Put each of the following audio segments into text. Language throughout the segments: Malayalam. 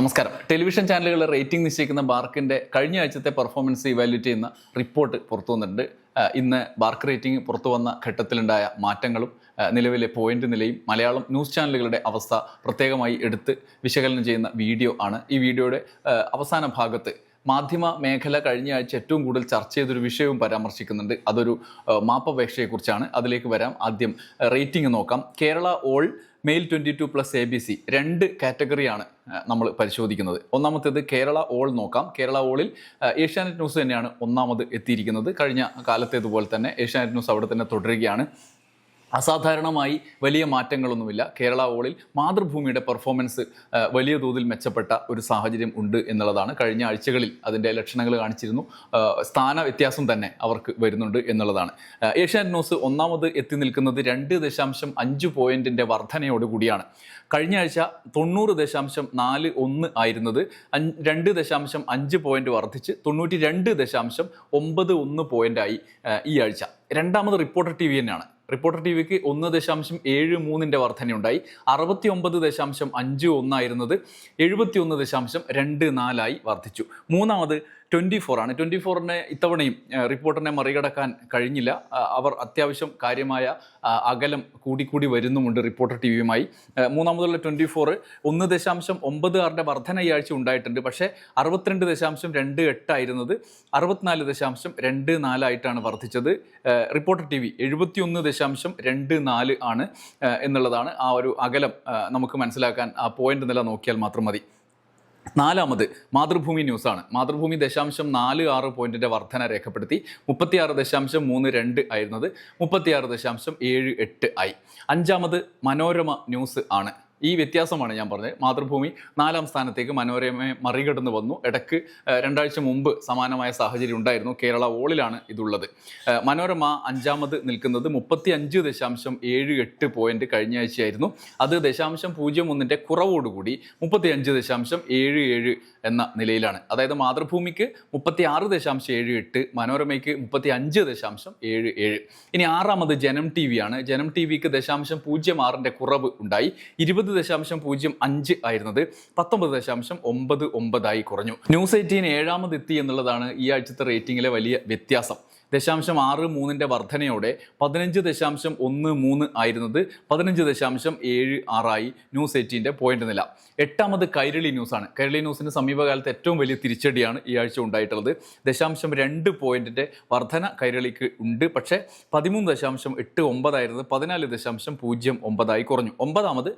നമസ്കാരം. ടെലിവിഷൻ ചാനലുകൾ റേറ്റിംഗ് നിശ്ചയിക്കുന്ന ബാർക്കിന്റെ കഴിഞ്ഞ ആഴ്ചത്തെ പെർഫോമൻസ് ഇവാലുവേറ്റ് ചെയ്യുന്ന റിപ്പോർട്ട് പുറത്തു വന്നിട്ടുണ്ട്. ഇന്ന് ബാർക്ക് റേറ്റിംഗ് പുറത്തു വന്ന ഘട്ടത്തിലുണ്ടായ മാറ്റങ്ങളും നിലവിലെ പോയിന്റ് നിലയും മലയാളം ന്യൂസ് ചാനലുകളുടെ അവസ്ഥ പ്രത്യേകമായി എടുത്ത് വിശകലനം ചെയ്യുന്ന വീഡിയോ ആണ്. ഈ വീഡിയോയുടെ അവസാന ഭാഗത്ത് മാധ്യമ മേഖല കഴിഞ്ഞ ആഴ്ച ഏറ്റവും കൂടുതൽ ചർച്ച ചെയ്തൊരു വിഷയവും പരാമർശിക്കുന്നുണ്ട്. അതൊരു മാപ്പപേക്ഷയെക്കുറിച്ചാണ്. അതിലേക്ക് വരാം. ആദ്യം റേറ്റിംഗ് നോക്കാം. Kerala all male twenty two plus A B C രണ്ട് കാറ്റഗറിയാണ് നമ്മൾ പരിശോധിക്കുന്നത്. ഒന്നാമത്തേത് കേരള ഓൾ നോക്കാം. കേരള ഓളിൽ ഏഷ്യാനെറ്റ് ന്യൂസ് തന്നെയാണ് ഒന്നാമത് എത്തിയിരിക്കുന്നത്. കഴിഞ്ഞ കാലത്തേതുപോലെ തന്നെ ഏഷ്യാനെറ്റ് ന്യൂസ് അവിടെ തന്നെ തുടരുകയാണ്. അസാധാരണമായി വലിയ മാറ്റങ്ങളൊന്നുമില്ല. കേരള ഓളിൽ മാതൃഭൂമിയുടെ പെർഫോമൻസ് വലിയ തോതിൽ മെച്ചപ്പെട്ട ഒരു സാഹചര്യം ഉണ്ട് എന്നുള്ളതാണ് കഴിഞ്ഞ ആഴ്ചകളിൽ അതിന്റെ ലക്ഷണങ്ങൾ കാണിച്ചിരുന്നു. സ്ഥാന വ്യത്യാസം തന്നെ അവർക്ക് വരുന്നുണ്ട് എന്നുള്ളതാണ്. ഏഷ്യാനെറ്റ് ന്യൂസ് ഒന്നാമത് എത്തി നിൽക്കുന്നത് രണ്ട് ദശാംശം അഞ്ച് പോയിന്റിന്റെ വർധനയോടുകൂടിയാണ് കഴിഞ്ഞ ആഴ്ച തൊണ്ണൂറ് ദശാംശം നാല് ഒന്ന് ആയിരുന്നത് രണ്ട് ദശാംശം അഞ്ച് പോയിന്റ് വർദ്ധിച്ച് തൊണ്ണൂറ്റി രണ്ട് ദശാംശം ഒമ്പത് ഒന്ന് പോയിന്റായി ഈ ആഴ്ച. രണ്ടാമത് റിപ്പോർട്ടർ ടി വി തന്നെയാണ്. റിപ്പോർട്ടർ ടി വിക്ക് ഒന്ന് ദശാംശം ഏഴ് മൂന്നിന്റെ വർധനയുണ്ടായി. അറുപത്തി ഒമ്പത് ദശാംശം അഞ്ച് ഒന്നായിരുന്നത് എഴുപത്തി ഒന്ന് ദശാംശം രണ്ട് നാലായി വർദ്ധിച്ചു. മൂന്നാമത് ട്വന്റി ഫോർ ആണ്. ട്വന്റി ഫോറിനെ ഇത്തവണയും റിപ്പോർട്ടറിനെ മറികടക്കാൻ കഴിഞ്ഞില്ല. അവർ അത്യാവശ്യം കാര്യമായ അകലം കൂടിക്കൂടി വരുന്നുമുണ്ട് റിപ്പോർട്ടർ ടി വിയുമായി മൂന്നാമതുള്ള ട്വന്റി ഫോർ ഒന്ന് ദശാംശം ഒമ്പത് ആറിന്റെ വർധന ഈ ആഴ്ച ഉണ്ടായിട്ടുണ്ട്. പക്ഷേ അറുപത്തിരണ്ട് ദശാംശം രണ്ട് എട്ടായിരുന്നത് അറുപത്തിനാല് ദശാംശം രണ്ട് നാലായിട്ടാണ് വർദ്ധിച്ചത്. റിപ്പോർട്ടർ ടി വി എഴുപത്തിയൊന്ന് ദശാംശം രണ്ട് നാല് ആണ് എന്നുള്ളതാണ് ആ ഒരു അകലം നമുക്ക് മനസ്സിലാക്കാൻ ആ പോയിന്റ് നില നോക്കിയാൽ മാത്രം മതി. നാലാമത് മാതൃഭൂമി ന്യൂസാണ്. മാതൃഭൂമി ദശാംശം നാല് ആറ് പോയിന്റിന്റെ വർധന രേഖപ്പെടുത്തി. മുപ്പത്തിയാറ് ദശാംശം മൂന്ന് രണ്ട് ആയിരുന്നത് മുപ്പത്തിയാറ് ദശാംശം ഏഴ് എട്ട് ആയി. അഞ്ചാമത് മനോരമ ന്യൂസ് ആണ്. ഈ വ്യത്യാസമാണ് ഞാൻ പറഞ്ഞത്. മാതൃഭൂമി നാലാം സ്ഥാനത്തേക്ക് മനോരമയെ മറികടന്ന് വന്നു. ഇടയ്ക്ക് രണ്ടാഴ്ച മുമ്പ് സമാനമായ സാഹചര്യം ഉണ്ടായിരുന്നു. കേരള ഓളിലാണ് ഇതുള്ളത്. മനോരമ അഞ്ചാമത് നിൽക്കുന്നത് മുപ്പത്തി അഞ്ച് ദശാംശം ഏഴ് എട്ട് പോയിന്റ് കഴിഞ്ഞ ആഴ്ചയായിരുന്നു അത് ദശാംശം പൂജ്യം ഒന്നിന്റെ കുറവോടുകൂടി മുപ്പത്തി അഞ്ച് ദശാംശം ഏഴ് ഏഴ് എന്ന നിലയിലാണ്. അതായത് മാതൃഭൂമിക്ക് മുപ്പത്തി ആറ് ദശാംശം ഏഴ് എട്ട് മനോരമയ്ക്ക് മുപ്പത്തി അഞ്ച് ദശാംശം ഏഴ് ഏഴ്. ഇനി ആറാമത് ജനം ടി വി ആണ്. ജനം ടി വിക്ക് ദശാംശം പൂജ്യം ആറിന്റെ കുറവ് ഉണ്ടായി. ഇരുപത് ദശാംശം പൂജ്യം അഞ്ച് ആയിരുന്നത്. പത്തൊമ്പത് ദശാംശം ഒമ്പത് ഒമ്പതായി കുറഞ്ഞു. ന്യൂസ് എയ്റ്റീൻ ഏഴാമതെത്തി എന്നുള്ളതാണ് ഈ ആഴ്ചത്തെ റേറ്റിംഗിലെ വലിയ വ്യത്യാസം. ദശാംശം ആറ് മൂന്നിന്റെ വർധനയോടെ പതിനഞ്ച് ദശാംശം ഒന്ന് മൂന്ന് ആയിരുന്നത് പതിനഞ്ച് ദശാംശം ഏഴ് ആറായി ന്യൂസ് എയ്റ്റീന്റെ പോയിന്റ് നില. എട്ടാമത് കൈരളി ന്യൂസാണ്. കൈരളി ന്യൂസിന് സമീപകാലത്ത് ഏറ്റവും വലിയ തിരിച്ചടിയാണ് ഈ ആഴ്ച ഉണ്ടായിട്ടുള്ളത്. ദശാംശം രണ്ട് പോയിന്റിന്റെ വർധന കൈരളിക്ക് ഉണ്ട്. പക്ഷേ പതിമൂന്ന് ദശാംശം എട്ട് ഒമ്പതായിരുന്നത് പതിനാല് ദശാംശം പൂജ്യം ഒമ്പതായി കുറഞ്ഞു. ഒമ്പതാമത്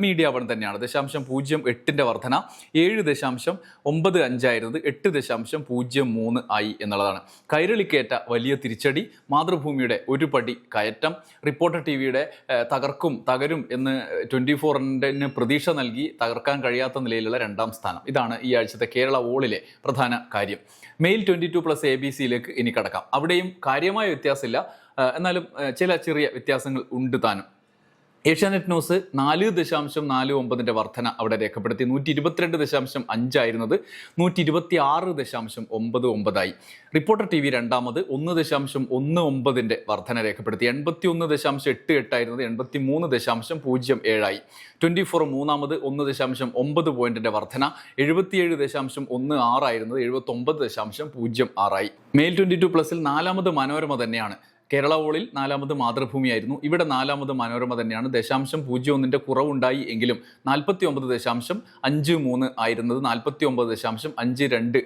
മീഡിയ വൺ തന്നെയാണ്. ദശാംശം പൂജ്യം എട്ടിന്റെ വർധന ഏഴ് ദശാംശം ഒമ്പത് അഞ്ചായിരുന്നത് എട്ട് ദശാംശം പൂജ്യം മൂന്ന് ആയി എന്നുള്ളതാണ്. കൈരളിക്കേറ്റ വലിയ തിരിച്ചടി. മാതൃഭൂമിയുടെ ഒരു പടി കയറ്റം. റിപ്പോർട്ടർ ടി വിയുടെ തകർക്കും തകരും എന്ന് ട്വന്റി ഫോറിന് പ്രതീക്ഷ നൽകി തകർക്കാൻ കഴിയാത്ത നിലയിലുള്ള രണ്ടാം സ്ഥാനം. ഇതാണ് ഈ ആഴ്ചത്തെ കേരള ഓളിലെ പ്രധാന കാര്യം. Male twenty two plus A B സിയിലേക്ക് ഇനി കടക്കാം. അവിടെയും കാര്യമായ വ്യത്യാസമില്ല. എന്നാലും ചില ചെറിയ വ്യത്യാസങ്ങൾ ഉണ്ട് താനും. ഏഷ്യാനെറ്റ് ന്യൂസ് നാല് ദശാംശം നാല് ഒമ്പതിന്റെ വർധന അവിടെ രേഖപ്പെടുത്തി. നൂറ്റി ഇരുപത്തിരണ്ട് ദശാംശം അഞ്ചായിരുന്നത് നൂറ്റി ഇരുപത്തി ആറ് ദശാംശം ഒമ്പത് ഒമ്പതായി. റിപ്പോർട്ടർ ടി വി രണ്ടാമത് ഒന്ന് ദശാംശം ഒന്ന് ഒമ്പതിന്റെ വർധന രേഖപ്പെടുത്തി. എൺപത്തി ഒന്ന് ദശാംശം എട്ട് എട്ടായിരുന്നത് എൺപത്തി മൂന്ന് ദശാംശം പൂജ്യം ഏഴായി. ട്വന്റി ഫോർ മൂന്നാമത് ഒന്ന് ദശാംശം ഒമ്പത് പോയിന്റിന്റെ വർധന. എഴുപത്തിയേഴ് ദശാംശം ഒന്ന് ആറായിരുന്നത് എഴുപത്തൊമ്പത് ദശാംശം പൂജ്യം ആറായി. മെയിൽ ട്വന്റി ടു പ്ലസിൽ നാലാമത് മനോരമ തന്നെയാണ്. കേരള ഓളിൽ നാലാമത് മാതൃഭൂമിയായിരുന്നു. ഇവിടെ നാലാമത് മനോരമ തന്നെയാണ്. ദശാംശം പൂജ്യം ഒന്നിന്റെ കുറവുണ്ടായി എങ്കിലും നാൽപ്പത്തി ഒമ്പത് ദശാംശം അഞ്ച് മൂന്ന് ആയിരുന്നത് നാൽപ്പത്തി ഒമ്പത് ദശാംശം അഞ്ച് രണ്ട്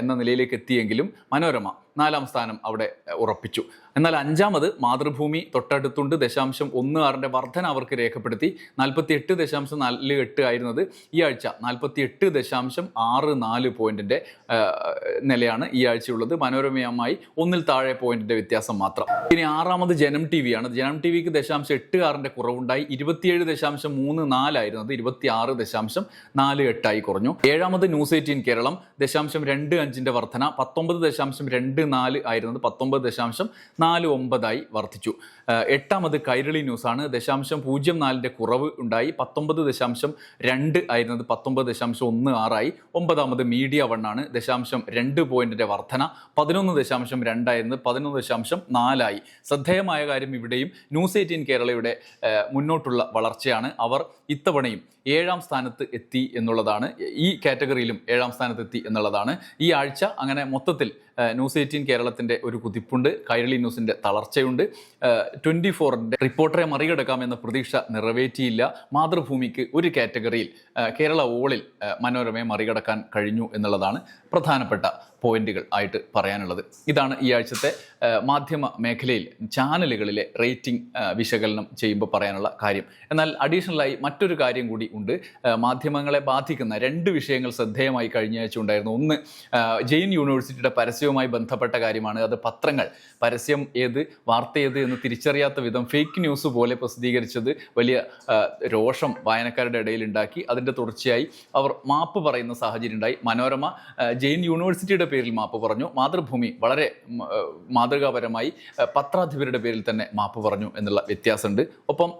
എന്ന നിലയിലേക്ക് എത്തിയെങ്കിലും മനോരമ നാലാം സ്ഥാനം അവിടെ ഉറപ്പിച്ചു. എന്നാൽ അഞ്ചാമത് മാതൃഭൂമി തൊട്ടടുത്തുണ്ട്. ദശാംശം ഒന്ന് ആറിന്റെ വർധന അവർക്ക് രേഖപ്പെടുത്തി. നാൽപ്പത്തി എട്ട് ദശാംശം നാല് എട്ട് ആയിരുന്നത് ഈ ആഴ്ച. നാൽപ്പത്തി എട്ട് ദശാംശം ആറ് നാല് പോയിന്റിന്റെ നിലയാണ് ഈ ആഴ്ചയുള്ളത്. മനോരമയുമായി ഒന്നിൽ താഴെ പോയിന്റിന്റെ വ്യത്യാസം മാത്രം. ഇനി ആറാമത് ജനം ടി വിയാണ് ജനം ടി വിക്ക് ദശാംശം എട്ട് ആറിന്റെ കുറവുണ്ടായി. ഇരുപത്തിയേഴ് ദശാംശം മൂന്ന് നാലായിരുന്നത് ഇരുപത്തി ആറ് ദശാംശം നാല് എട്ടായി കുറഞ്ഞു. ഏഴാമത് ന്യൂസ് എയ്റ്റീൻ കേരളം ദശാംശം രണ്ട് അഞ്ചിന്റെ വർധന. പത്തൊമ്പത് ദശാംശം രണ്ട് രണ്ട് നാല് ആയിരുന്നത് പത്തൊമ്പത് ദശാംശം നാല് ഒമ്പതായി വർദ്ധിച്ചു. എട്ടാമത് കൈരളി ന്യൂസാണ്. ദശാംശം പൂജ്യം നാലിന്റെ കുറവ് ഉണ്ടായി. പത്തൊമ്പത് ദശാംശം രണ്ട് ആയിരുന്നത് പത്തൊമ്പത് ദശാംശം ഒന്ന് ആറായി. ഒമ്പതാമത് മീഡിയ വണ്ണാണ് ദശാംശം രണ്ട് പോയിന്റിന്റെ വർധന പതിനൊന്ന് ദശാംശം രണ്ടായിരുന്നത് പതിനൊന്ന് ദശാംശം നാലായി. ശ്രദ്ധേയമായ കാര്യം ഇവിടെയും ന്യൂസ് എയ്റ്റീൻ കേരളയുടെ മുന്നോട്ടുള്ള വളർച്ചയാണ്. അവർ ഇത്തവണയും ഏഴാം സ്ഥാനത്ത് എത്തി എന്നുള്ളതാണ്. ഈ കാറ്റഗറിയിലും ഏഴാം സ്ഥാനത്ത് എത്തി എന്നുള്ളതാണ്. ഈ ആഴ്ച അങ്ങനെ മൊത്തത്തിൽ ന്യൂസ് എയ്റ്റീൻ കേരളത്തിന്റെ ഒരു കുതിപ്പുണ്ട്. കൈരളി ന്യൂസിന്റെ തളർച്ചയുണ്ട്. ട്വന്റി ഫോറിന്റെ റിപ്പോർട്ടറെ മറികടക്കാമെന്ന പ്രതീക്ഷ നിറവേറ്റിയില്ല. മാതൃഭൂമിക്ക് ഒരു കാറ്റഗറിയിൽ കേരള ഓളിൽ മനോരമയെ മറികടക്കാൻ കഴിഞ്ഞു എന്നുള്ളതാണ് പ്രധാനപ്പെട്ട പോയിന്റുകൾ ആയിട്ട് പറയാനുള്ളത്. ഇതാണ് ഈ ആഴ്ചത്തെ മാധ്യമ മേഖലയിൽ ചാനലുകളിലെ റേറ്റിംഗ് വിശകലനം ചെയ്യുമ്പോൾ പറയാനുള്ള കാര്യം. എന്നാൽ അഡീഷണലായി മറ്റൊരു കാര്യം കൂടി ഉണ്ട്. മാധ്യമങ്ങളെ ബാധിക്കുന്ന രണ്ട് വിഷയങ്ങൾ ശ്രദ്ധേയമായി കഴിഞ്ഞ ആഴ്ച ഉണ്ടായിരുന്നു. ഒന്ന് ജെയിൻ യൂണിവേഴ്സിറ്റിയുടെ പരസ്യവുമായി ബന്ധപ്പെട്ട കാര്യമാണ്. അത് പത്രങ്ങൾ. പരസ്യം ഏത് വാർത്ത ഏത് എന്ന് തിരിച്ചറിയാത്ത വിധം ഫേക്ക് ന്യൂസ് പോലെ പ്രസിദ്ധീകരിച്ചത് വലിയ രോഷം വായനക്കാരുടെ ഇടയിൽ ഉണ്ടാക്കി. അതിന്റെ തുടർച്ചയായി അവർ മാപ്പ് പറയുന്ന സാഹചര്യം ഉണ്ടായി. മനോരമ ജെയിൻ യൂണിവേഴ്സിറ്റിയുടെ പേരിൽ മാപ്പ് പറഞ്ഞു. മാതൃഭൂമി വളരെ മാതൃകാപരമായി പത്രാധിപരുടെ പേരിൽ തന്നെ മാപ്പ് പറഞ്ഞു എന്നുള്ള വ്യത്യാസമുണ്ട്. ഒപ്പം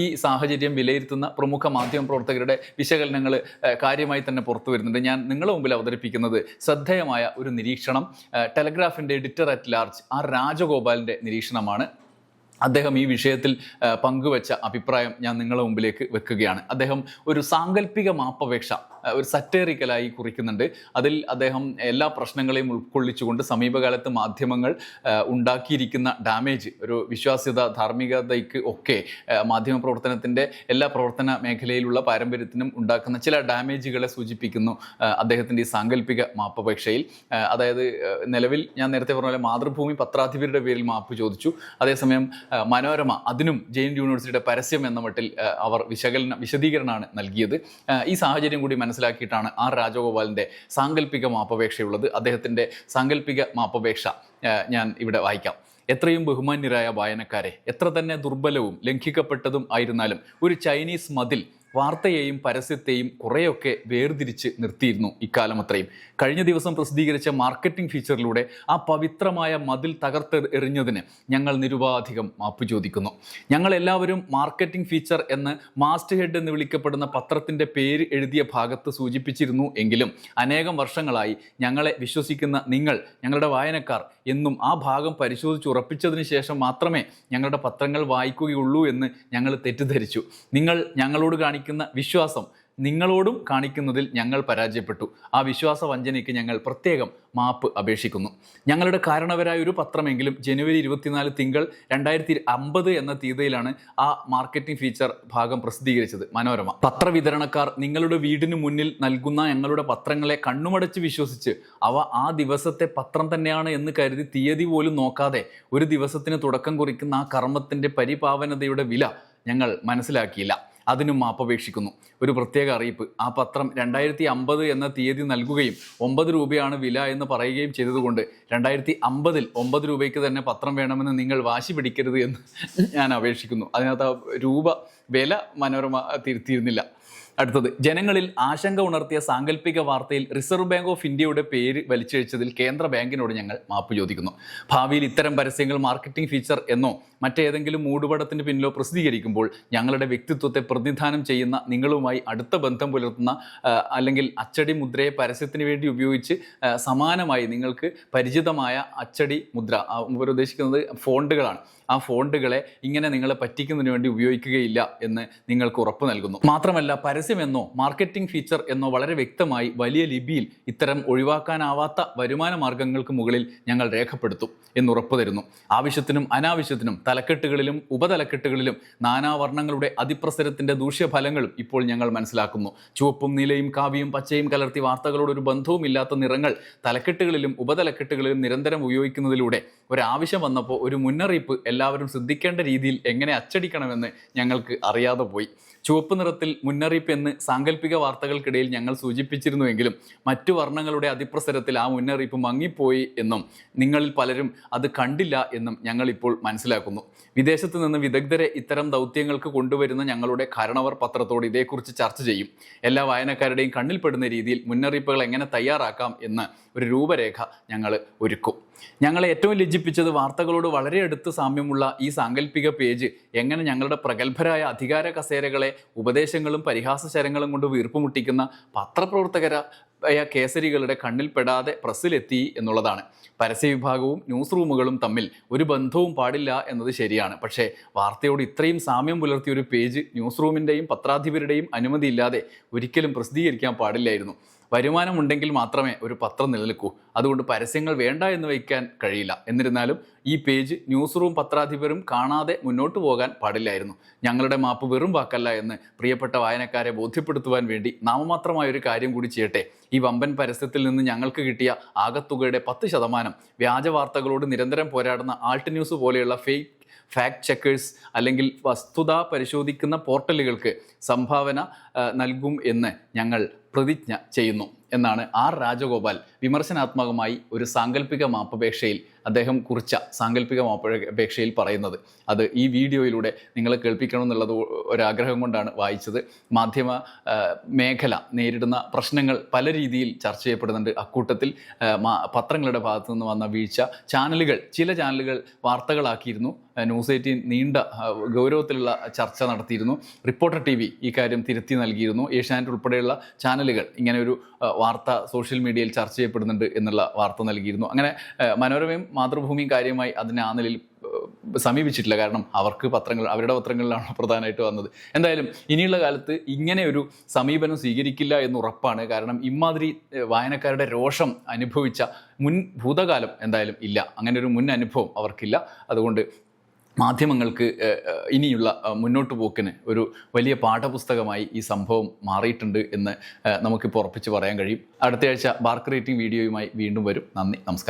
ഈ സാഹചര്യം വിലയിരുത്തുന്ന പ്രമുഖ മാധ്യമ പ്രവർത്തകരുടെ വിശകലനങ്ങൾ കാര്യമായി തന്നെ പുറത്തു വരുന്നുണ്ട്. ഞാൻ നിങ്ങളുടെ മുമ്പിൽ അവതരിപ്പിക്കുന്നത് ശ്രദ്ധേയമായ ഒരു നിരീക്ഷണം. ടെലഗ്രാഫിന്റെ എഡിറ്റർ അറ്റ് ലാർജ് ആർ രാജഗോപാലിന്റെ നിരീക്ഷണമാണ്. അദ്ദേഹം ഈ വിഷയത്തിൽ പങ്കുവച്ച അഭിപ്രായം ഞാൻ നിങ്ങളുടെ മുമ്പിലേക്ക് വെക്കുകയാണ്. അദ്ദേഹം ഒരു സാങ്കല്പിക മാപ്പപേക്ഷ ഒരു സറ്റേറിക്കലായി കുറിക്കുന്നുണ്ട്. അതിൽ അദ്ദേഹം എല്ലാ പ്രശ്നങ്ങളെയും ഉൾക്കൊള്ളിച്ചുകൊണ്ട് സമീപകാലത്ത് മാധ്യമങ്ങൾ ഉണ്ടാക്കിയിരിക്കുന്ന ഡാമേജ് ഒരു വിശ്വാസ്യത ധാർമ്മികതയ്ക്ക് ഒക്കെ മാധ്യമ പ്രവർത്തനത്തിന്റെ എല്ലാ പ്രവർത്തന മേഖലയിലുള്ള പാരമ്പര്യത്തിനും ഉണ്ടാക്കുന്ന ചില ഡാമേജുകളെ സൂചിപ്പിക്കുന്നു അദ്ദേഹത്തിന്റെ ഈ സാങ്കല്പിക മാപ്പപേക്ഷയിൽ. അതായത് നിലവിൽ ഞാൻ നേരത്തെ പറഞ്ഞ പോലെ മാതൃഭൂമി പത്രാധിപരുടെ പേരിൽ മാപ്പ് ചോദിച്ചു. അതേസമയം മനോരമ അതിനും ജെയിൻ യൂണിവേഴ്സിറ്റിയുടെ പരസ്യം എന്ന മട്ടിൽ അവർ വിശകലന വിശദീകരണമാണ് നൽകിയത്. ഈ സാഹചര്യം കൂടി മനസ്സിലാക്കിയിട്ടാണ് ആർ രാജഗോപാലിന്റെ സാങ്കല്പിക മാപ്പപേക്ഷയുള്ളത്. അദ്ദേഹത്തിന്റെ സാങ്കല്പിക മാപ്പപേക്ഷ ഞാൻ ഇവിടെ വായിക്കാം. എത്രയും ബഹുമാന്യരായ വായനക്കാരെ എത്ര തന്നെ ദുർബലവും ലംഘിക്കപ്പെട്ടതും ആയിരുന്നാലും ഒരു ചൈനീസ് മതിൽ വാർത്തയെയും പരസ്യത്തെയും കുറേയൊക്കെ വേർതിരിച്ച് നിർത്തിയിരുന്നു ഇക്കാലം അത്രയും. കഴിഞ്ഞ ദിവസം പ്രസിദ്ധീകരിച്ച മാർക്കറ്റിംഗ് ഫീച്ചറിലൂടെ ആ പവിത്രമായ മതിൽ തകർത്ത് എറിഞ്ഞതിന് ഞങ്ങൾ നിരുപാധികം മാപ്പ് ചോദിക്കുന്നു. ഞങ്ങൾ എല്ലാവരും മാർക്കറ്റിംഗ് ഫീച്ചർ എന്ന് മാസ്റ്റ് ഹെഡ് എന്ന് വിളിക്കപ്പെടുന്ന പത്രത്തിന്റെ പേര് എഴുതിയ ഭാഗത്ത് സൂചിപ്പിച്ചിരുന്നു എങ്കിലും അനേകം വർഷങ്ങളായി ഞങ്ങളെ വിശ്വസിക്കുന്ന നിങ്ങൾ ഞങ്ങളുടെ വായനക്കാർ എന്നും ആ ഭാഗം പരിശോധിച്ച് ഉറപ്പിച്ചതിന് ശേഷം മാത്രമേ ഞങ്ങളുടെ പത്രങ്ങൾ വായിക്കുകയുള്ളൂ എന്ന് ഞങ്ങൾ തെറ്റിദ്ധരിച്ചു. നിങ്ങൾ ഞങ്ങളോട് കാണിക്കുന്ന വിശ്വാസം നിങ്ങളോടും കാണിക്കുന്നതിൽ ഞങ്ങൾ പരാജയപ്പെട്ടു. ആ വിശ്വാസ വഞ്ചനയ്ക്ക് ഞങ്ങൾ പ്രത്യേകം മാപ്പ് അപേക്ഷിക്കുന്നു. ഞങ്ങളുടെ കാരണവരായ ഒരു പത്രമെങ്കിലും ജനുവരി ഇരുപത്തിനാല് തിങ്കൾ രണ്ടായിരത്തി അമ്പത് എന്ന തീയതിയിലാണ് ആ മാർക്കറ്റിംഗ് ഫീച്ചർ ഭാഗം പ്രസിദ്ധീകരിച്ചത്. മനോരമ. പത്രവിതരണക്കാർ നിങ്ങളുടെ വീടിന് മുന്നിൽ നൽകുന്ന ഞങ്ങളുടെ പത്രങ്ങളെ കണ്ണുമടച്ച് വിശ്വസിച്ച് അവ ആ ദിവസത്തെ പത്രം തന്നെയാണ് എന്ന് കരുതി തീയതി പോലും നോക്കാതെ ഒരു ദിവസത്തിന് തുടക്കം കുറിക്കുന്ന ആ കർമ്മത്തിന്റെ പരിപാവനതയുടെ വില ഞങ്ങൾ മനസ്സിലാക്കിയില്ല. അതിനും മാപ്പപേക്ഷിക്കുന്നു ഒരു പ്രത്യേക അറിയിപ്പ്. ആ പത്രം രണ്ടായിരത്തി അമ്പത് എന്ന തീയതി നൽകുകയും ഒമ്പത് രൂപയാണ് വില എന്ന് പറയുകയും ചെയ്തതുകൊണ്ട് രണ്ടായിരത്തി അമ്പതിൽ ഒമ്പത് രൂപയ്ക്ക് തന്നെ പത്രം വേണമെന്ന് നിങ്ങൾ വാശി പിടിക്കരുത് എന്ന് ഞാൻ അപേക്ഷിക്കുന്നു. അതിനകത്ത് രൂപ വില മനോരമ തിരുത്തിയിരുന്നില്ല. അടുത്തത്. ജനങ്ങളിൽ ആശങ്ക ഉണർത്തിയ സാങ്കല്പിക വാർത്തയിൽ റിസർവ് ബാങ്ക് ഓഫ് ഇന്ത്യയുടെ പേര് വലിച്ചഴിച്ചതിൽ കേന്ദ്ര ബാങ്കിനോട് ഞങ്ങൾ മാപ്പ് ചോദിക്കുന്നു. ഭാവിയിൽ ഇത്തരം പരസ്യങ്ങൾ മാർക്കറ്റിംഗ് ഫീച്ചർ എന്നോ മറ്റേതെങ്കിലും മൂടുപടത്തിന് പിന്നിലോ പ്രസിദ്ധീകരിക്കുമ്പോൾ ഞങ്ങളുടെ വ്യക്തിത്വത്തെ പ്രതിനിധാനം ചെയ്യുന്ന നിങ്ങളുമായി അടുത്ത ബന്ധം പുലർത്തുന്ന അല്ലെങ്കിൽ അച്ചടി മുദ്രയെ പരസ്യത്തിന് വേണ്ടി ഉപയോഗിച്ച് സമാനമായി നിങ്ങൾക്ക് പരിചിതമായ അച്ചടി മുദ്ര ഉദ്ദേശിക്കുന്നത് ഫോണ്ടുകളാണ്. ആ ഫോണ്ടുകളെ ഇങ്ങനെ നിങ്ങളെ പറ്റിക്കുന്നതിന് വേണ്ടി ഉപയോഗിക്കുകയില്ല എന്ന് നിങ്ങൾക്ക് ഉറപ്പ് നൽകുന്നു. മാത്രമല്ല പരസ്യമെന്നോ മാർക്കറ്റിംഗ് ഫീച്ചർ എന്നോ വളരെ വ്യക്തമായി വലിയ ലിപിയിൽ ഇത്തരം ഒഴിവാക്കാനാവാത്ത വരുമാന മാർഗങ്ങൾക്ക് മുകളിൽ ഞങ്ങൾ രേഖപ്പെടുത്തും എന്നുറപ്പ് തരുന്നു. ആവശ്യത്തിനും അനാവശ്യത്തിനും തലക്കെട്ടുകളിലും ഉപതലക്കെട്ടുകളിലും നാനാവർണങ്ങളുടെ അതിപ്രസരത്തിന്റെ ദൂഷ്യഫലങ്ങളും ഇപ്പോൾ ഞങ്ങൾ മനസ്സിലാക്കുന്നു. ചുവപ്പും നീലയും കാവിയും പച്ചയും കലർത്തി വാർത്തകളോട് ഒരു ബന്ധവുമില്ലാത്ത നിറങ്ങൾ തലക്കെട്ടുകളിലും ഉപതലക്കെട്ടുകളിലും നിരന്തരം ഉപയോഗിക്കുന്നതിലൂടെ ഒരാവശ്യം വന്നപ്പോൾ ഒരു മുന്നറിയിപ്പ് എല്ലാവരും ശ്രദ്ധിക്കേണ്ട രീതിയിൽ എങ്ങനെ അച്ചടിക്കണമെന്ന് ഞങ്ങൾക്ക് അറിയാതെ പോയി. ചുവപ്പ് നിറത്തിൽ മുന്നറിയിപ്പ് എന്ന് സാങ്കല്പിക വാർത്തകൾക്കിടയിൽ ഞങ്ങൾ സൂചിപ്പിച്ചിരുന്നുവെങ്കിലും മറ്റു വർണങ്ങളുടെ അതിപ്രസരത്തിൽ ആ മുന്നറിയിപ്പ് മങ്ങിപ്പോയി എന്നും നിങ്ങളിൽ പലരും അത് കണ്ടില്ല എന്നും ഞങ്ങളിപ്പോൾ മനസ്സിലാക്കുന്നു. വിദേശത്ത് നിന്ന് വിദഗ്ധരെ ഇത്തരം ദൗത്യങ്ങൾക്ക് കൊണ്ടുവരുന്ന ഞങ്ങളുടെ കാരണവർ പത്രത്തോട് ഇതേക്കുറിച്ച് ചർച്ച ചെയ്യും. എല്ലാ വായനക്കാരുടെയും കണ്ണിൽപ്പെടുന്ന രീതിയിൽ മുന്നറിയിപ്പുകൾ എങ്ങനെ തയ്യാറാക്കാം എന്ന് ഒരു രൂപരേഖ ഞങ്ങൾ ഒരുക്കും. ഞങ്ങളെ ഏറ്റവും ലജ്ജിപ്പിച്ചത് വാർത്തകളോട് വളരെ അടുത്ത് സാമ്യമുള്ള ഈ സാങ്കല്പിക പേജ് എങ്ങനെ ഞങ്ങളുടെ പ്രഗത്ഭരായ അധികാര കസേരകളെ ഉപദേശങ്ങളും പരിഹാസശരങ്ങളും കൊണ്ട് വീർപ്പുമുട്ടിക്കുന്ന പത്രപ്രവർത്തകരായ കേസരികളുടെ കണ്ണിൽപ്പെടാതെ പ്രസ്സിലെത്തി എന്നുള്ളതാണ്. പരസ്യ വിഭാഗവും ന്യൂസ് റൂമുകളും തമ്മിൽ ഒരു ബന്ധവും പാടില്ല എന്നത് ശരിയാണ്. പക്ഷേ വാർത്തയോട് ഇത്രയും സാമ്യം പുലർത്തിയ ഒരു പേജ് ന്യൂസ് റൂമിന്റെയും പത്രാധിപരുടെയും അനുമതിയില്ലാതെ ഒരിക്കലും പ്രസിദ്ധീകരിക്കാൻ പാടില്ലായിരുന്നു. വരുമാനമുണ്ടെങ്കിൽ മാത്രമേ ഒരു പത്രം നിലനിൽക്കൂ. അതുകൊണ്ട് പരസ്യങ്ങൾ വേണ്ട എന്ന് വയ്ക്കാൻ കഴിയില്ല. എന്നിരുന്നാലും ഈ പേജ് ന്യൂസ് റൂം പത്രാധിപരും കാണാതെ മുന്നോട്ട് പോകാൻ പാടില്ലായിരുന്നു. ഞങ്ങളുടെ മാപ്പ് വെറും വാക്കല്ല എന്ന് പ്രിയപ്പെട്ട വായനക്കാരെ ബോധ്യപ്പെടുത്തുവാൻ വേണ്ടി നാമമാത്രമായ ഒരു കാര്യം കൂടി ചെയ്യട്ടെ. ഈ വമ്പൻ പരസ്യത്തിൽ നിന്ന് ഞങ്ങൾക്ക് കിട്ടിയ ആകത്തുകയുടെ പത്ത് ശതമാനം വ്യാജ വാർത്തകളോട് നിരന്തരം പോരാടുന്ന ആൾട്ട് ന്യൂസ് പോലെയുള്ള ഫേക്ക് ഫാക്ട് ചെക്കേഴ്സ് അല്ലെങ്കിൽ വസ്തുത പരിശോധിക്കുന്ന പോർട്ടലുകൾക്ക് സംഭാവന നൽകും എന്ന് ഞങ്ങൾ പ്രതിജ്ഞ ചെയ്യുന്നു. എന്നാണ് ആർ രാജഗോപാൽ വിമർശനാത്മകമായി ഒരു സാങ്കല്പിക മാപ്പപേക്ഷയിൽ അദ്ദേഹം കുറിച്ച സാങ്കല്പിക മാപ്പപേക്ഷയിൽ പറയുന്നത്. അത് ഈ വീഡിയോയിലൂടെ നിങ്ങളെ കേൾപ്പിക്കണം എന്നുള്ളത് ഒരാഗ്രഹം കൊണ്ടാണ് വായിച്ചത്. മാധ്യമ മേഖല നേരിടുന്ന പ്രശ്നങ്ങൾ പല രീതിയിൽ ചർച്ച ചെയ്യപ്പെടുന്നുണ്ട്. അക്കൂട്ടത്തിൽ പത്രങ്ങളുടെ ഭാഗത്തു നിന്ന് വന്ന വീഴ്ച ചാനലുകൾ ചില ചാനലുകൾ വാർത്തകളാക്കിയിരുന്നു. ന്യൂസ് എയ്റ്റീൻ നീണ്ട ഗൗരവത്തിലുള്ള ചർച്ച നടത്തിയിരുന്നു. റിപ്പോർട്ടർ ടി വി ഈ കാര്യം തിരുത്തി നൽകിയിരുന്നു. ഏഷ്യാനെറ്റ് ഉൾപ്പെടെയുള്ള ചാനലുകൾ ഇങ്ങനെ ഒരു വാർത്ത സോഷ്യൽ മീഡിയയിൽ ചർച്ച ചെയ്യപ്പെടുന്നുണ്ട് എന്നുള്ള വാർത്ത നൽകിയിരുന്നു. അങ്ങനെ മനോരമയും മാതൃഭൂമിയും കാര്യമായി അതിനെ ആ നിലയിൽ സമീപിച്ചിട്ടില്ല. കാരണം അവർക്ക് പത്രങ്ങൾ അവരുടെ പത്രങ്ങളിലാണ് പ്രധാനമായിട്ട് വന്നത്. എന്തായാലും ഇനിയുള്ള കാലത്ത് ഇങ്ങനെ ഒരു സമീപനം സ്വീകരിക്കില്ല എന്ന് ഉറപ്പാണ്. കാരണം ഇമാതിരി വായനക്കാരുടെ രോഷം അനുഭവിച്ച മുൻ ഭൂതകാലം എന്തായാലും ഇല്ല. അങ്ങനെ ഒരു മുൻ അനുഭവം അവർക്കില്ല. അതുകൊണ്ട് മാധ്യമങ്ങൾക്ക് ഇനിയുള്ള മുന്നോട്ട് പോക്കിന് ഒരു വലിയ പാഠപുസ്തകമായി ഈ സംഭവം മാറിയിട്ടുണ്ട് എന്ന് നമുക്കിപ്പോൾ ഉറപ്പിച്ച് പറയാൻ കഴിയും. അടുത്തയാഴ്ച ബാർക്ക് റേറ്റിംഗ് വീഡിയോയുമായി വീണ്ടും വരും. നന്ദി നമസ്കാരം.